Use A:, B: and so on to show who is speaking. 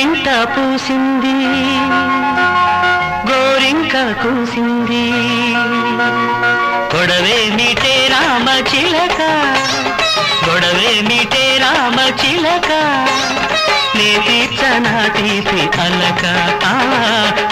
A: పిట్ట పూసింది గోరింక కూసింది. గొడవే మీటే రామ చిలక గొడవే మీటే రామ చిలక. నే తీర్చనా తీపి అల్లక తీపి అల్లక